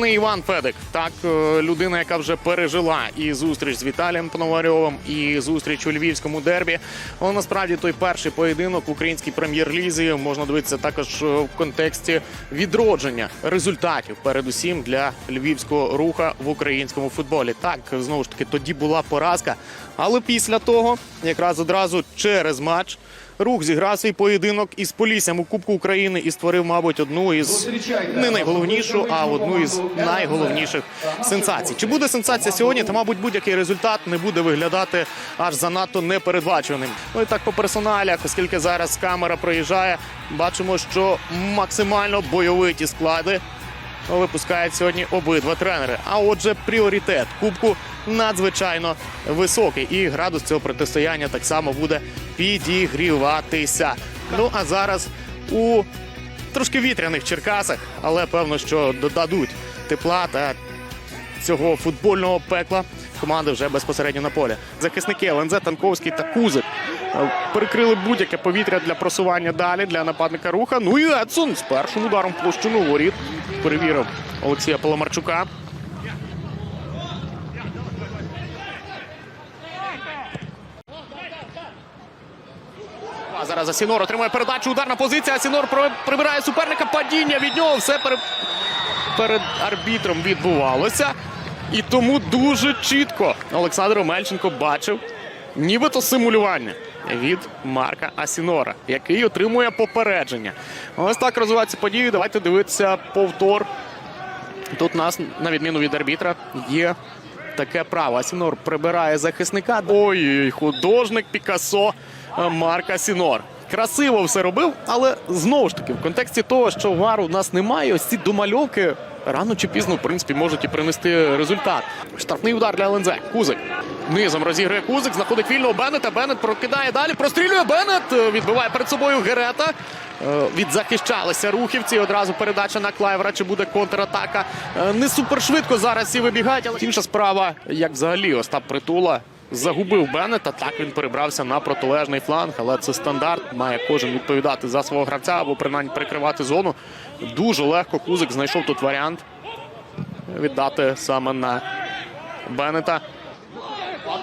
Не Іван Федик, так е, людина, яка вже пережила і зустріч з Віталієм Пономарьовим, і зустріч у львівському дербі. Але насправді той перший поєдинок в українській прем'єр-лізі можна дивитися також е, в контексті відродження результатів, передусім для львівського руха в українському футболі. Так знову ж таки тоді була поразка, але після того, якраз одразу через матч. Рух зіграв свій поєдинок із Поліссям у Кубку України і створив, мабуть, одну із не найголовнішу, а одну із найголовніших сенсацій. Чи буде сенсація сьогодні? Та, мабуть, будь-який результат не буде виглядати аж занадто непередбачуваним. Ну і так по персоналях, оскільки зараз камера проїжджає, бачимо, що максимально бойовиті склади випускають сьогодні обидва тренери. А отже, пріоритет кубку надзвичайно високий, і градус цього протистояння так само буде підігріватися. Ну а зараз у трошки вітряних Черкасах, але певно, що додадуть тепла та цього футбольного пекла. Команди вже безпосередньо на полі. Захисники ЛНЗ, Танковський та Кузик перекрили будь-яке повітря для просування далі для нападника руха. Ну і Едсон з першим ударом площину воріт перевірив Олексія Поломарчука. А зараз Асінор отримує передачу. Ударна позиція. Асінор прибирає суперника. Падіння від нього. Все пере... перед арбітром відбувалося. І тому дуже чітко Олександр Омельченко бачив нібито симулювання від Марка Асінора, який отримує попередження. Ось так розвиваються події. Давайте дивитися повтор. Тут нас, на відміну від арбітра, є таке право. Асінор прибирає захисника. Ой, художник Пікассо е, Марк Асінор. Красиво все робив, але знову ж таки, в контексті того, що вару у нас немає, ось ці домальовки рано чи пізно, в принципі, можуть і принести результат. Штрафний удар для ЛНЗ. Кузик. Низом розігрує Кузик, знаходить вільного Беннета. Беннет прокидає далі. Прострілює Беннет. е, Відбиває перед собою Герета. Е, Відзахищалися рухівці. Одразу передача на Клайвера. Чи буде контратака? Е, Не супершвидко зараз всі вибігають. Але інша справа, як взагалі Остап Притула загубив Беннета. Так він перебрався на протилежний фланг, але це стандарт. Має кожен відповідати за свого гравця або принаймні прикривати зону. Дуже легко Кузик знайшов тут варіант віддати саме на Беннета.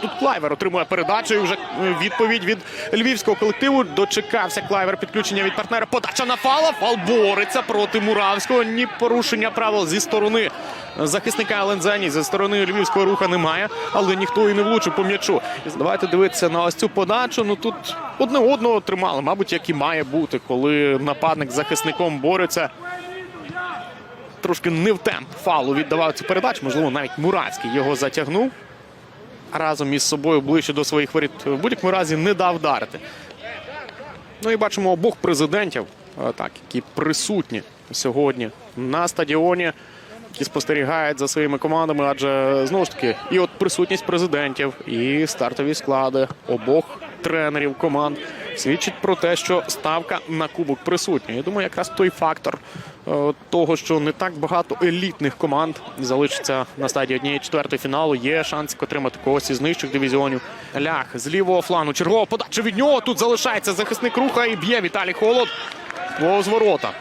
Тут Клайвер отримує передачу і вже е, відповідь від львівського колективу. Дочекався Клайвер підключення від партнера. Подача на фала. Фал бореться проти Муравського. Ні порушення правил зі сторони захисника ЛНЗ, ні зі сторони львівського руха немає, але ніхто і не влучив по м'ячу. Давайте дивитися на ось цю подачу. Ну тут одне одного тримали, мабуть, як і має бути, коли нападник з захисником бореться. Трошки не в темп фалу віддавав цю передачу. Можливо, навіть Муравський його затягнув разом із собою ближче до своїх воріт. В будь-якому разі не дав вдарити. Ну і бачимо обох президентів, е, так, які присутні сьогодні на стадіоні, які спостерігають за своїми командами. Адже знову ж таки, і от присутність президентів, і стартові склади обох тренерів команд свідчить про те, що ставка на кубок присутня. Я думаю, якраз той фактор е, того, що не так багато елітних команд залишиться на стадії однієї четвертої фіналу. Є шанс отримати когось із нижчих дивізіонів. Лях з лівого флану. Чергова подача від нього. Тут залишається захисник руха і б'є Віталій Холод. Повз ворота.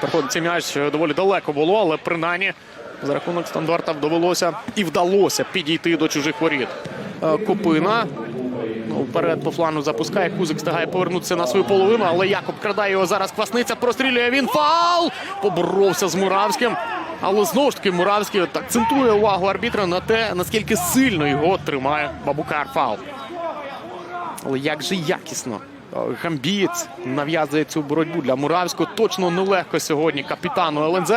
Приходить цей м'яч е, доволі далеко було, але принаймні за рахунок стандарта довелося і вдалося підійти до чужих воріт. Е, Купина вперед по флану запускає. Кузик встигає повернутися на свою половину, але Якоб крадає його зараз. Квасниця прострілює. Він фал! Поборовся з Муравським. Але знову ж таки Муравський акцентує увагу арбітра на те, наскільки сильно його тримає Бабукар фал. Але як же якісно е, гамбієць нав'язує цю боротьбу для Муравського. Точно нелегко сьогодні капітану ЛНЗ.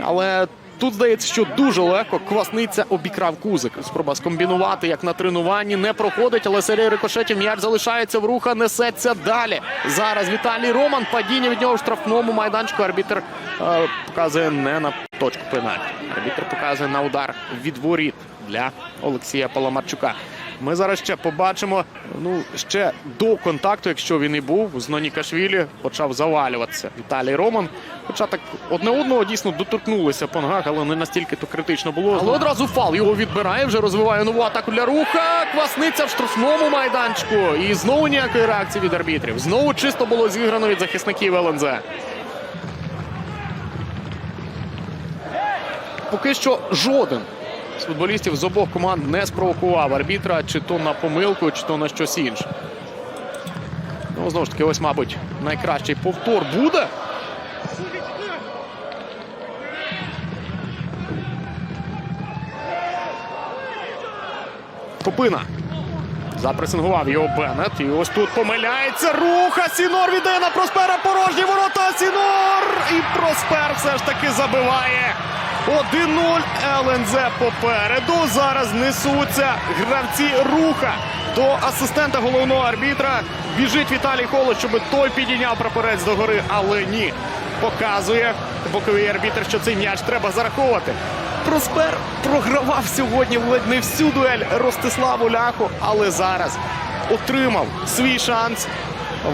Але тут здається, що дуже легко. Квасниця обікрав кузик. Спроба скомбінувати, як на тренуванні, не проходить, але серія рикошетів м'яч залишається в руха, несеться далі. Зараз Віталій Роман. Падіння від нього в штрафному майданчику. Арбітр е, показує не на точку пенальті. Арбітр показує на удар від воріт для Олексія Паламарчука. Ми зараз ще побачимо. Ну ще до контакту, якщо він і був, з Нонікашвілі почав завалюватися Віталій Роман. Хоча так одне одного дійсно доторкнулися по ногах, але не настільки то критично було. Але одразу фал його відбирає, вже розвиває нову атаку для руха. Квасниця в штрафному майданчику. І знову ніякої реакції від арбітрів. Знову чисто було зіграно від захисників ЛНЗ. поки що жоден з футболістів з обох команд не спровокував арбітра чи то на помилку, чи то на щось інше. Ну, знову ж таки, ось, мабуть, найкращий повтор буде. Копина. Запресингував його Беннет. І ось тут помиляється. Руха. Сінор віддає на Проспера порожні ворота. Сінор. І Проспер все ж таки забиває. 1-0. ЛНЗ попереду. Зараз несуться гравці руха. До асистента головного арбітра біжить Віталій Холод, щоб той підійняв прапорець до гори, але ні. Показує боковий арбітр, що цей м'яч треба зараховувати. Проспер програвав сьогодні ледь не всю дуель Ростиславу Ляху, але зараз отримав свій шанс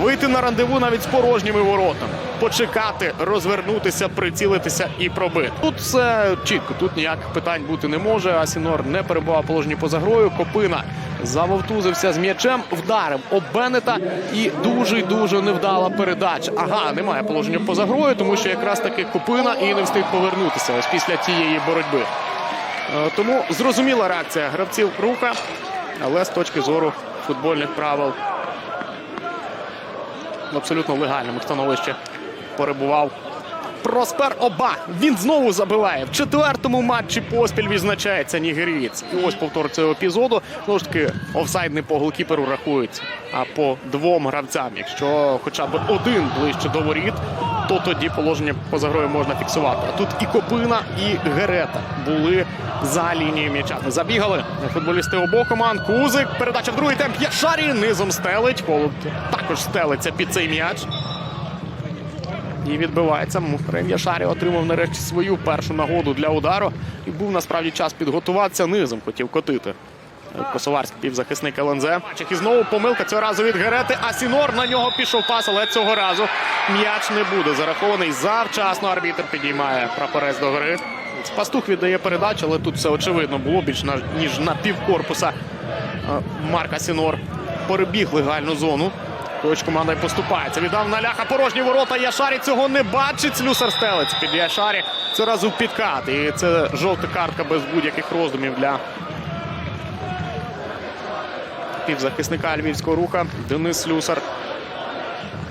вийти на рандеву навіть з порожніми воротами, почекати, розвернутися, прицілитися і пробити. Тут все чітко, тут ніяких питань бути не може. Асінор не перебував положенні поза грою. Копина завовтузився з м'ячем, вдарив об Беннета і дуже дуже невдала передача. Ага, немає положення поза грою, тому що якраз таки Копина і не встиг повернутися ось після тієї боротьби. Е, Тому зрозуміла реакція гравців руха, але з точки зору футбольних правил абсолютно легальному становищі перебував. Проспер Оба. Він знову забиває. В четвертому матчі поспіль відзначається нігерієць. І ось повтор цього епізоду. Знову ж таки, офсайд не по голкіперу рахується, а по двом гравцям. Якщо хоча б один ближче до воріт, то тоді положення поза грою можна фіксувати. А тут і Копина, і Герета були за лінією м'яча. Забігали футболісти обох команд. Кузик. Передача в другий темп. Яшарі низом стелить. Холод також стелиться під цей м'яч. І відбивається. Мухрем отримав нарешті свою першу нагоду для удару. І був насправді час підготуватися низом. Хотів котити. Косоварський півзахисник ЛНЗ. І знову помилка цього разу від Герети. А Сінор на нього пішов пас, але цього разу м'яч не буде зарахований. Завчасно арбітр підіймає прапорець до гри. Пастух віддає передачу, але тут все очевидно було більш на- ніж на півкорпуса е, Марка Сінор. Перебіг легальну зону. Коч команда й поступається. Віддав на ляха порожні ворота. Яшарі цього не бачить. Слюсар стелець під Яшарі. Це разу підкат. І це жовта картка без будь-яких роздумів для півзахисника львівського руха. Денис Слюсар.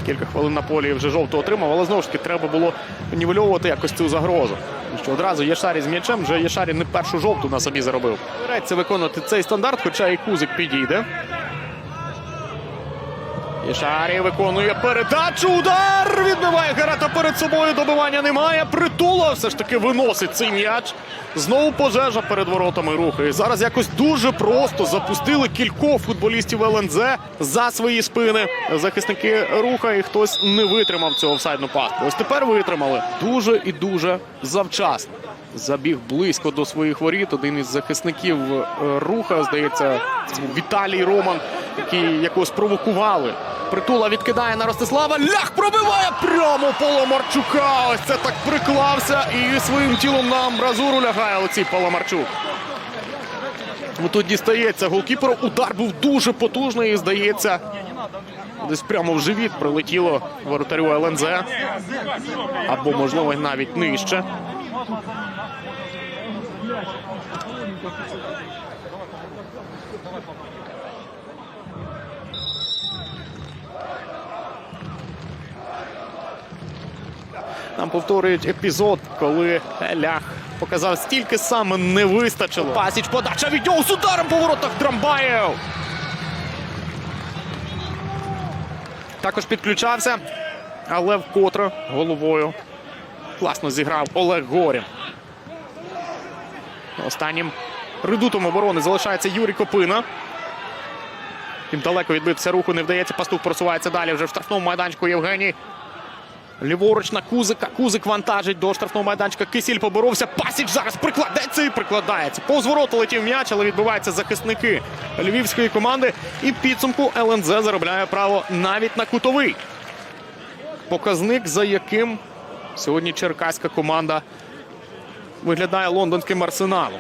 Кілька хвилин на полі вже жовту отримав, але знову ж таки треба було нівельовувати якось цю загрозу. Що одразу Єшарі з м'ячем вже Єшарі не першу жовту на собі заробив. Береться виконати цей стандарт, хоча і Кузик підійде. Єшарі виконує передачу. Удар! Відбиває Герета перед собою. Добивання немає. Притула все ж таки виносить цей м'яч. Знову пожежа перед воротами руху. І зараз якось дуже просто запустили кількох футболістів ЛНЗ за свої спини. Захисники руха і хтось не витримав цього офсайдну пастку. Ось тепер витримали. Дуже і дуже завчасно. Забіг близько до своїх воріт. Один із захисників е, руха, здається, Віталій Роман, який якого спровокували. Притула відкидає на Ростислава. Лях пробиває прямо Поломарчука. Ось це так приклався і своїм тілом на амбразуру лягає Олексій Поломарчук. Ну, Тут дістається голкіперу. Удар був дуже потужний і здається. Десь прямо в живіт прилетіло воротарю ЛНЗ. Або, можливо, навіть нижче. Нам повторюють епізод, коли Лях показав стільки саме не вистачило. Пасіч подача від нього з ударом по воротах Драмбаєв. Також підключався, але вкотре головою класно зіграв Олег Горін. Останнім редутом оборони залишається Юрій Копина. Тим далеко відбитися руху не вдається. Пастух просувається далі вже в штрафному майданчику Євгеній. Ліворуч на Кузика. Кузик вантажить до штрафного майданчика. Кисіль поборовся. Пасіч зараз прикладеться і прикладається. Повз ворота летів м'яч, але відбуваються захисники львівської команди. І підсумку ЛНЗ заробляє право навіть на кутовий. Показник, за яким сьогодні черкаська команда виглядає лондонським арсеналом.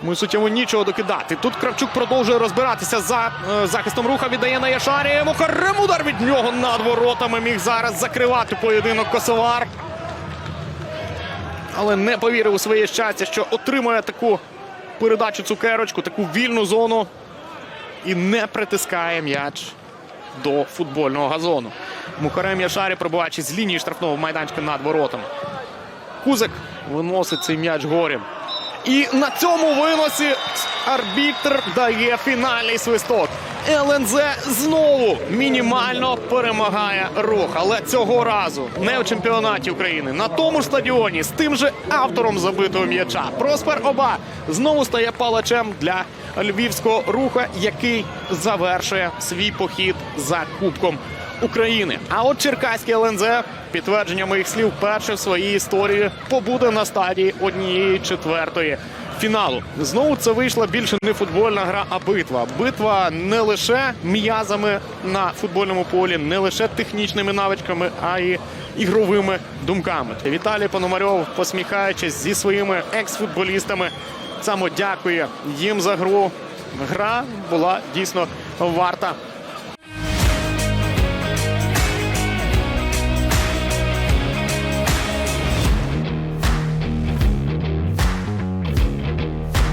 Тому суттєво нічого докидати. Тут Кравчук продовжує розбиратися за е, захистом руха. Віддає на Яшарі. Мухарем удар від нього над воротами. Міг зараз закривати поєдинок Косовар. але не повірив у своє щастя, що отримує таку передачу цукерочку, таку вільну зону і не притискає м'яч до футбольного газону. Мухарем Яшарі, пробуваючи з лінії штрафного майданчика над воротами. Кузик виносить цей м'яч горем. І на цьому виносі арбітр дає фінальний свисток. ЛНЗ знову мінімально перемагає рух. Але цього разу не в чемпіонаті України. На тому ж стадіоні з тим же автором забитого м'яча. Проспер Оба знову стає палачем для львівського руха, який завершує свій похід за Кубком України. А от Черкаський ЛНЗ, підтвердження моїх слів, перше в своїй історії побуде на стадії однієї четвертої фіналу. Знову це вийшла більше не футбольна гра, а битва. Битва не лише м'язами на футбольному полі, не лише технічними навичками, а й ігровими думками. Віталій Пономарьов, посміхаючись зі своїми екс-футболістами, саме дякує їм за гру. Гра була дійсно варта